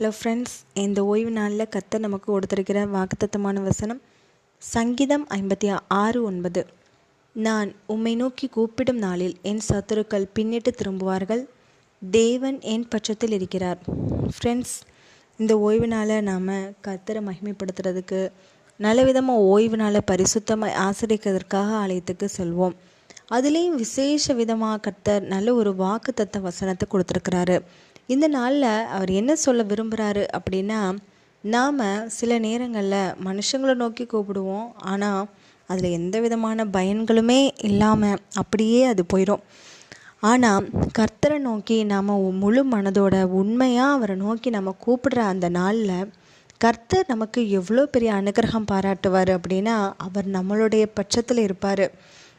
Hello friends இந்த ஓய்வு நாளில் கத்த நமக்கு கொடுத்திருக்கிற வாக்குத்தத்தமான வசனம் சங்கீதம் ஐம்பத்தி ஆறு ஒன்பது. நான் உம்மை நோக்கி கூப்பிடும் நாளில் என் சத்துருக்கள் பின்னிட்டு திரும்புவார்கள். தேவன் என் பட்சத்தில் இருக்கிறார். ஃப்ரெண்ட்ஸ் இந்த ஓய்வு நாளை நாம் கத்தரை மகிமைப்படுத்துறதுக்கு நல்ல விதமாக ஓய்வு நாளை பரிசுத்தமாக ஆசிரியக்கிறதுக்காக ஆலயத்துக்கு செல்வோம். அதுலேயும் விசேஷ விதமாக கர்த்தர் நல்ல ஒரு வாக்குத்தத்த வசனத்தை கொடுத்துருக்கிறாரு. இந்த நாளில் அவர் என்ன சொல்ல விரும்புகிறாரு அப்படின்னா நாம் சில நேரங்களில் மனுஷங்களை நோக்கி கூப்பிடுவோம். ஆனால் அதில் எந்த விதமான பயன்களுமே இல்லாமல் அப்படியே அது போயிடும் ஆனால் கர்த்தரை நோக்கி நாம் முழு மனதோட உண்மையாக அவரை நோக்கி நம்ம கூப்பிடுற அந்த நாளில் கர்த்தர் நமக்கு எவ்வளோ பெரிய அனுகிரகம் பாராட்டுவார் அப்படின்னா அவர் நம்மளுடைய பட்சத்தில் இருப்பார்.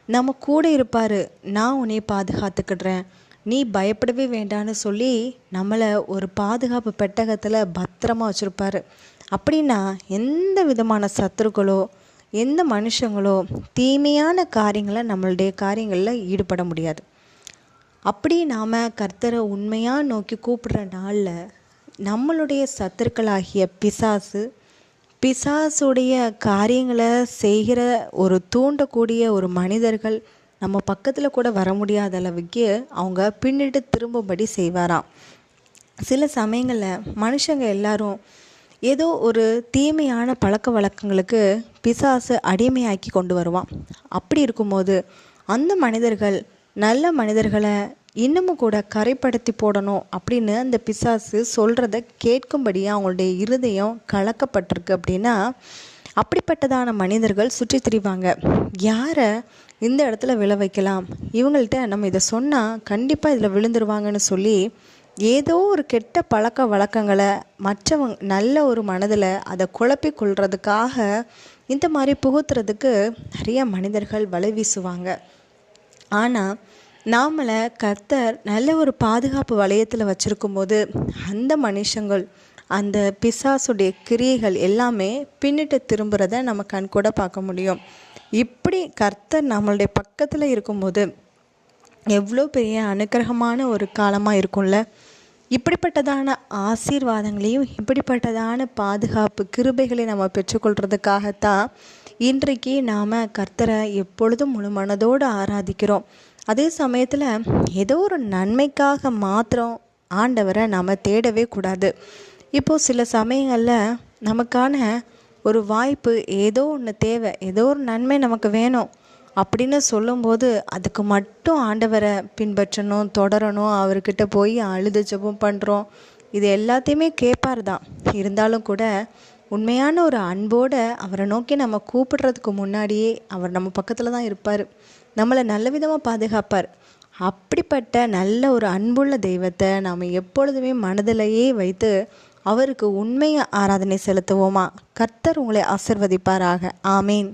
நம்ம கூட இருப்பார். நான் உன்னை பாதுகாத்துக்கிடுறேன். நீ பயப்படவே வேண்டான்னு சொல்லி நம்மளை ஒரு பாதுகாப்பு பெட்டகத்தில் பத்திரமா வச்சுருப்பாரு. அப்படின்னா எந்த விதமான சத்துருக்களோ எந்த மனுஷங்களோ தீமையான காரியங்களை நம்மளுடைய காரியங்களில் ஈடுபட முடியாது. அப்படி நாம் கர்த்தரை உண்மையாக நோக்கி கூப்பிடுற நாளில் நம்மளுடைய சத்துருக்களாகிய பிசாசு பிசாசுடைய காரியங்களை செய்கிற ஒரு தூண்டக்கூடிய ஒரு மனிதர்கள் நம்ம பக்கத்தில் கூட வர முடியாத அளவுக்கு அவங்க பின்னிட்டு திரும்பும்படி செய்வாராம். சில சமயங்களில் மனுஷங்க எல்லாரும் ஏதோ ஒரு தீமையான பழக்க வழக்கங்களுக்கு பிசாசு அடிமையாக்கி கொண்டு வருவான். அப்படி இருக்கும்போது அந்த மனிதர்கள் நல்ல மனிதர்களை இன்னமும் கூட கரைப்படுத்தி போடணும் அப்படின்னு அந்த பிசாசு சொல்கிறத கேட்கும்படியாக அவங்களுடைய இருதயம் கலக்கப்பட்டிருக்கு அப்படின்னா அப்படிப்பட்டதான மனிதர்கள் சுற்றி திரிவாங்க. யாரை இந்த இடத்துல விழ வைக்கலாம்? இவங்கள்ட்ட நம்ம இதை சொன்னால் கண்டிப்பாக இதில் விழுந்துருவாங்கன்னு சொல்லி ஏதோ ஒரு கெட்ட பழக்க வழக்கங்களை மற்றவங்க நல்ல ஒரு மனதில் அதை குழப்பி கொள்றதுக்காக இந்த மாதிரி புகுத்துறதுக்கு நிறைய மனிதர்கள் வலை வீசுவாங்க. ஆனால் நாமளை கர்த்தர் நல்ல ஒரு பாதுகாப்பு வளையத்தில் வச்சுருக்கும் போது அந்த மனுஷங்கள் அந்த பிசாசுடைய கிரியைகள் எல்லாமே பின்னிட்டு திரும்புகிறத நம்ம கண் கூட பார்க்க முடியும். இப்படி கர்த்தர் நம்மளுடைய பக்கத்தில் இருக்கும்போது எவ்வளோ பெரிய அனுக்கிரகமான ஒரு காலமாக இருக்கும்ல? இப்படிப்பட்டதான ஆசீர்வாதங்களையும் இப்படிப்பட்டதான பாதுகாப்பு கிருபைகளை நம்ம பெற்றுக்கொள்கிறதுக்காகத்தான் இன்றைக்கு நாம் கர்த்தரை எப்பொழுதும் முழு மனதோடு ஆராதிக்கிறோம். அதே சமயத்தில் ஏதோ ஒரு நன்மைக்காக மாத்திரம் ஆண்டவரை நாம் தேடவே கூடாது. இப்போது சில சமயங்களில் நமக்கான ஒரு வாய்ப்பு ஏதோ ஒன்று தேவை ஏதோ ஒரு நன்மை நமக்கு வேணும் அப்படின்னு சொல்லும்போது அதுக்கு மட்டும் ஆண்டவரை பின்பற்றணும் தொடரணும் அவர்கிட்ட போய் அழுது ஜெபம் பண்ணுறோம் இது எல்லாத்தையுமே கேட்பார் தான். இருந்தாலும் கூட உண்மையான ஒரு அன்போடு அவரை நோக்கி நம்ம கூப்பிடுறதுக்கு முன்னாடியே அவர் நம்ம பக்கத்தில் தான் இருப்பார். நம்மளை நல்ல விதமாக பாதுகாப்பார். அப்படிப்பட்ட நல்ல ஒரு அன்புள்ள தெய்வத்தை நாம் எப்பொழுதுமே மனதிலேயே வைத்து அவருக்கு உண்மையை ஆராதனை செலுத்துவோமா? கர்த்தர் உங்களை ஆசிர்வதிப்பாராக. ஆமீன்.